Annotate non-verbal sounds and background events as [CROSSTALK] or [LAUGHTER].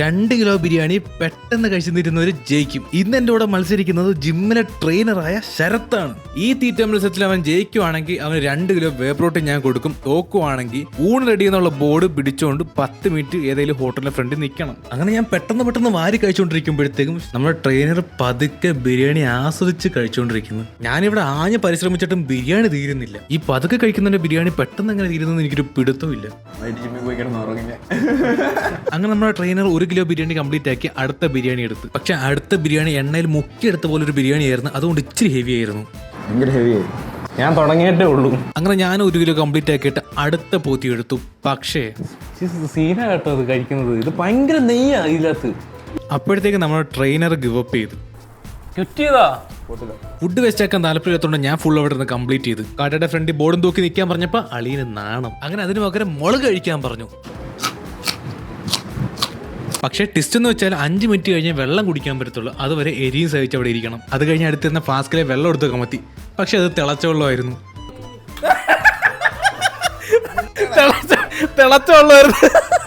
രണ്ട് കിലോ ബിരിയാണി പെട്ടെന്ന് കഴിച്ചു തീരുന്നവർ ജയിക്കും. ഇന്ന് എന്റെ കൂടെ മത്സരിക്കുന്നത് ജിമ്മിലെ ട്രെയിനറായ ശരത്താണ്. ഈ തീറ്റ മത്സരത്തിൽ അവൻ ജയിക്കുവാണെങ്കിൽ അവന് രണ്ട് കിലോ വേ പ്രോട്ടീൻ ഞാൻ കൊടുക്കും. തോക്കുവാണെങ്കിൽ ഊണ് റെഡി എന്നുള്ള ബോർഡ് പിടിച്ചുകൊണ്ട് പത്ത് മിനിറ്റ് ഏതെങ്കിലും ഹോട്ടലിന്റെ ഫ്രണ്ടിൽ നിൽക്കണം. അങ്ങനെ ഞാൻ പെട്ടെന്ന് പെട്ടെന്ന് വാരി കഴിച്ചുകൊണ്ടിരിക്കുമ്പോഴത്തേക്കും നമ്മുടെ ട്രെയിനർ പതുക്കെ ബിരിയാണി ആസ്വദിച്ച് കഴിച്ചുകൊണ്ടിരിക്കുന്നു. ഞാനിവിടെ ആഞ്ഞ് പരിശ്രമിച്ചിട്ടും ബിരിയാണി തീരുന്നില്ല. ഈ പതുക്കെ കഴിക്കുന്നതിന്റെ ബിരിയാണി പെട്ടെന്ന് എങ്ങനെ തീരുന്നു എനിക്കൊരു പിടുത്തമില്ല അങ്ങനെ നമ്മുടെ ട്രെയിനർ ഒരു കിലോ ബിരിയാണി കംപ്ലീറ്റ് ആക്കി അടുത്ത ബിരിയാണി എടുത്ത്. പക്ഷെ അടുത്ത ബിരിയാണി എണ്ണയിൽ മുക്കിയെടുത്ത പോലെ ഒരു ബിരിയാണി ആയിരുന്നു. അതുകൊണ്ട് ഇച്ചിരി ഹെവി ആയിരുന്നു. ഭയങ്കര ഹെവി ഞാൻ തുടങ്ങിയിട്ടേ ഉള്ളൂ. അങ്ങനെ ഞാൻ ഒരു കിലോ കംപ്ലീറ്റ് ആക്കിയിട്ട് അടുത്ത പോത്തി എടുത്തു. പക്ഷേ സീന കേട്ടോ അത് കഴിക്കുന്നത്. ഇത് ഭയങ്കര നെയ്യാ ഇതിനകത്ത്. അപ്പോഴത്തേക്ക് നമ്മുടെ ട്രെയിനർ ഗിവ് അപ്പ് ചെയ്തു. ഫുഡ് വേസ്റ്റ് ആക്കാൻ താല്പര്യത്തോണ്ട് ഞാൻ ഫുൾ അവിടെ നിന്ന് കംപ്ലീറ്റ് ചെയ്തു. കടയുടെ ഫ്രണ്ട് ബോർഡും തൂക്കി നിൽക്കാൻ പറഞ്ഞപ്പോൾ അളിയന് നാണം. അങ്ങനെ അതിന് പകരം മുളക് കഴിക്കാൻ പറഞ്ഞു. പക്ഷേ ടിസ്റ്റ് എന്ന് വെച്ചാൽ അഞ്ച് മിനിറ്റ് കഴിഞ്ഞ് വെള്ളം കുടിക്കാൻ പറ്റത്തുള്ളൂ. അതുവരെ എരിയും സഹിച്ച് അവിടെ ഇരിക്കണം. അത് കഴിഞ്ഞ് അടുത്തിരുന്ന ഫ്ലാസ്കിലെ വെള്ളം എടുത്ത് കമത്തി. പക്ഷെ അത് തിളച്ച വെള്ളമായിരുന്നു. [LAUGHS] തിളച്ച വെള്ളമായിരുന്നു.